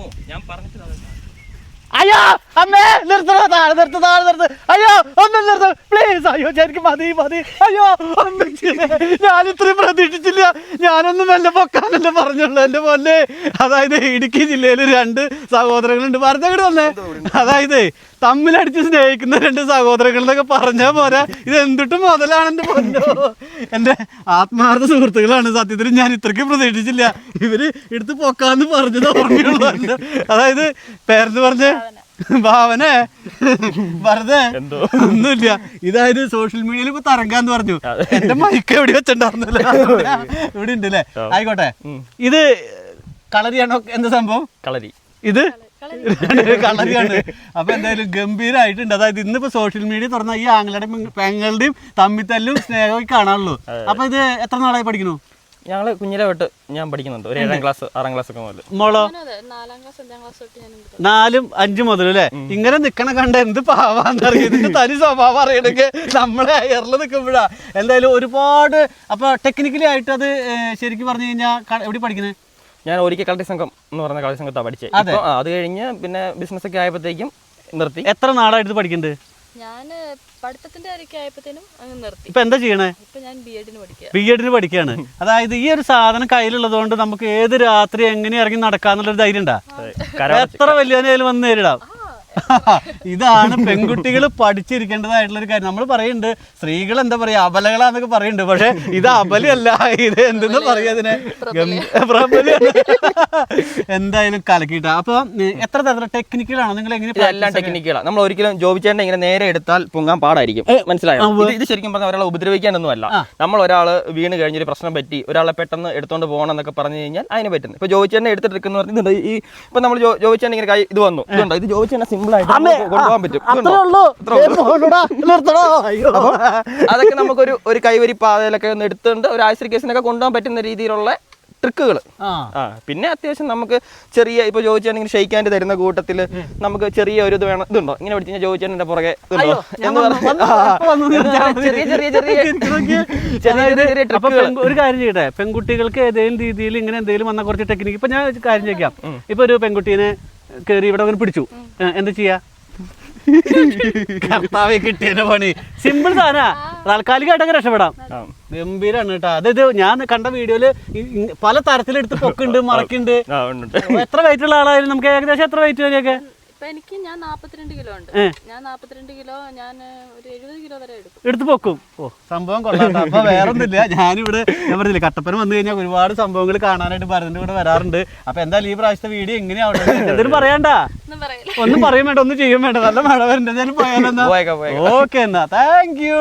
അമ്മു ഞാൻ അയ്യോ അമ്മേ നിർത്തണോ താഴെ നിർത്ത് താഴെ നിർത്ത്. അയ്യോ ഒന്നും നിർത്ത. പ്ലീസ് അയ്യോ ശരിക്കും മതി മതി. അയ്യോ ഞാൻ ഇത്രയും പ്രതീക്ഷിച്ചില്ല. ഞാനൊന്നും വല്ല പൊക്കാനല്ല പറഞ്ഞുള്ളൂ എന്റെ പോലെ അതായത് ഇടുക്കി ജില്ലയിൽ രണ്ട് സഹോദരങ്ങളുണ്ട്. പറഞ്ഞങ്ങോട്ട് വന്നേ? അതായത് തമ്മിലടിച്ച് സ്നേഹിക്കുന്ന രണ്ട് സഹോദരങ്ങൾ എന്നൊക്കെ പറഞ്ഞാൽ പോരാ. ഇത് എന്തിട്ടും മുതലാണ് എന്റെ പൊന്നോ എന്റെ ആത്മാർത്ഥ സുഹൃത്തുക്കളാണ് സത്യത്തിൽ ഞാൻ ഇത്രയ്ക്ക് പ്രതീക്ഷിച്ചില്ല. ഇവർ എടുത്ത് പൊക്കാന്ന് പറഞ്ഞത് ഓർമ്മയുള്ളൂ. അതായത് പേരെന്ന് പറഞ്ഞ? ഭാവനെ. വെറുതെ ഒന്നുമില്ല. ഇതായത് സോഷ്യൽ മീഡിയയിൽ ഇപ്പൊ തരംഗാന്ന് പറഞ്ഞു. എന്റെ മൈക്ക് എവിടെ വെച്ചിട്ടുണ്ടായിരുന്നല്ലോ? ഇവിടെ ഉണ്ട് അല്ലേ ആയിക്കോട്ടെ ഇത് കളരിയാണോ? എന്താ സംഭവം? കളരി. ഇത്? കളറിയാണ് അപ്പൊ എന്തായാലും ഗംഭീരമായിട്ടുണ്ട് അതായത് ഇന്നിപ്പോ സോഷ്യൽ മീഡിയ തുറന്ന ഈ ആങ്ങളുടെയും പെങ്ങളുടെയും തമ്മിത്തല്ലും സ്നേഹവും കാണാനുള്ളൂ. അപ്പൊ ഇത് എത്ര നാളായി പഠിക്കണു ഞങ്ങൾ കുഞ്ഞിലെ തൊട്ട് ഞാൻ പഠിക്കുന്നുണ്ട്. ഒരു ഏഴാം ക്ലാസ് ആറാം ക്ലാസ് ഒക്കെ മുതൽ മോളോ? നാലാം ക്ലാസ് അഞ്ചാം ക്ലാസ് ഞാൻ ഉണ്ട് നാലും അഞ്ചും മുതൽ അല്ലേ? ഇങ്ങനെ നിക്കണ കണ്ട എന്ത് പാവാന്നറിയാം? ഇതിന്റെ തനി സ്വഭാവം അറിയണെങ്കിൽ നമ്മളെ എയറിൽ നിൽക്കുമ്പോഴാ. എന്തായാലും ഒരുപാട് അപ്പൊ ടെക്നിക്കലി ആയിട്ട് അത് ശരിക്കും പറഞ്ഞു കഴിഞ്ഞാൽ എവിടെ പഠിക്കുന്നത് ഞാൻ ഒരിക്കൽ കളരി സംഘം എന്ന് പറഞ്ഞ കളരി സംഘത്താണ് പഠിച്ചത് ആ, അത് കഴിഞ്ഞ് പിന്നെ ബിസിനസ് ഒക്കെ ആയപ്പോഴത്തേക്കും നിർത്തി. എത്ര നാളായിട്ട് പഠിക്കുന്നുണ്ട് ഞാൻ പഠിത്തത്തിന്റെ ഇപ്പൊ എന്താ ചെയ്യണേ? ബി എഡിന് പഠിക്കുകയാണ് അതായത് ഈ ഒരു സാധനം കയ്യിലുള്ളത് കൊണ്ട് നമുക്ക് ഏത് രാത്രി എങ്ങനെ ഇറങ്ങി നടക്കാന്നുള്ളൊരു ധൈര്യം ഉണ്ടാ എത്ര വലിയ വന്ന് നേരിടാം? ഇതാണ് പെൺകുട്ടികൾ പഠിച്ചിരിക്കേണ്ടതായിട്ടുള്ള ഒരു കാര്യം. നമ്മൾ പറയുന്നുണ്ട് സ്ത്രീകൾ എന്താ പറയാ അബലകളാന്നൊക്കെ പറയുന്നുണ്ട് പക്ഷെ ഇത് അബലയല്ല ഇത് എന്തെന്ന് പറയാ ഇതിനെ? എന്തായാലും കലക്കിട്ട അപ്പൊ എത്ര തരത്തിലുള്ള ടെക്നിക്കുകളാണ് നിങ്ങൾ എങ്ങനെ എല്ലാം ടെക്നിക്കുകളാണ് നമ്മൾ ഒരിക്കലും ജോബിച്ചേണ്ട ഇങ്ങനെ നേരെ എടുത്താൽ പൊങ്ങാൻ പാടായിരിക്കും. മനസ്സിലായോ? ഇത് ശരിക്കും പറഞ്ഞാൽ ഒരാളെ ഉപദ്രവിക്കാനൊന്നും അല്ല നമ്മൾ ഒരാൾ വീണ് കഴിഞ്ഞൊരു പ്രശ്നം പറ്റി ഒരാളെ പെട്ടെന്ന് എടുത്തോണ്ട് പോകണം എന്നൊക്കെ പറഞ്ഞു കഴിഞ്ഞാൽ അതിന് പറ്റുന്നു. ഇപ്പൊ ജോബിച്ചേണ്ട എടുത്തിട്ട് പറഞ്ഞിട്ടുണ്ട്. ഈ ഇപ്പൊ നമ്മൾ ജോബിച്ചേണ്ട ഇങ്ങനെ കൈ ഇത് വന്നു. ഇതുണ്ടോ? ഇത് ജോബിച്ചേണ്ട സിമ്പിൾ കൊണ്ടുപോകാൻ പറ്റും. അതൊക്കെ നമുക്കൊരു ഒരു കൈവരി പാതയിലൊക്കെ ഒന്ന് എടുത്തുകൊണ്ട് ഒരു ആശ്രി കേസിനൊക്കെ കൊണ്ടുപോകാൻ പറ്റുന്ന രീതിയിലുള്ള ട്രിക്കുകൾ. പിന്നെ അത്യാവശ്യം നമുക്ക് ചെറിയ ഇപ്പൊ ചോദിച്ചാണെങ്കിൽ ഷെയ്ക്കാന്റെ തരുന്ന കൂട്ടത്തിൽ നമുക്ക് ചെറിയ ഒരു ഇത് വേണം. ഇതുണ്ടോ? ഇങ്ങനെ പിടിച്ച് കഴിഞ്ഞാൽ ചോദിച്ചാന്റെ പുറകെ ഒരു കാര്യം ചെയ്യട്ടെ. പെൺകുട്ടികൾക്ക് ഏതെങ്കിലും രീതിയിൽ ഇങ്ങനെ എന്തെങ്കിലും വന്ന കുറച്ച് ടെക്നിക്ക് ഇപ്പൊ ഞാൻ ഒരു കാര്യം ചോദിക്കാം. ഇപ്പൊ ഒരു പെൺകുട്ടീനെ കേറി ഇവിടെ അങ്ങനെ പിടിച്ചു. എന്താ ചെയ്യാ? കർത്താവെ കിട്ടിയതിന്റെ പണി. സിമ്പിൾ സാധന. താൽക്കാലികമായിട്ടൊക്കെ രക്ഷപ്പെടാം. ഗംഭീരാണ് കേട്ടോ. അതായത് ഞാൻ കണ്ട വീഡിയോയിൽ പല തരത്തിലെടുത്ത് പൊക്കുണ്ട് മറക്കുണ്ട്. എത്ര വെയിറ്റ് ഉള്ള ആളായാലും നമുക്ക് ഏകദേശം എത്ര വെയിറ്റ് വരെയൊക്കെ? ഇപ്പൊ എനിക്ക് ഞാൻ നാപ്പത്തിരണ്ട് കിലോ ഉണ്ട്. ഞാൻ നാപ്പത്തിരണ്ട് കിലോ ഞാൻ ഒരു എഴുപത് കിലോ വരെ എടുക്കും. എടുത്ത് പോക്കും. ഓ. സംഭവം കൊള്ളാം. അപ്പൊ വേറൊന്നുമില്ല. ഞാനിവിടെ ഞാൻ പറഞ്ഞില്ല കട്ടപ്പന വന്നു കഴിഞ്ഞാൽ ഒരുപാട് സംഭവങ്ങൾ കാണാനായിട്ട് ഭരതന്റെ കൂടെ വരാറുണ്ട്. അപ്പൊ എന്തായാലും ഈ പ്രാവശ്യത്തെ വീഡിയോ എങ്ങനെയാവട്ടെ എന്തെങ്കിലും പറയണ്ട. ഒന്നും പറയാൻ വേണ്ട ഒന്നും ചെയ്യാൻ വേണ്ട. നല്ല മഴ വരണ്ട ഞാൻ പോയാലെന്നാ. ഓക്കെ എന്നാ. Thank you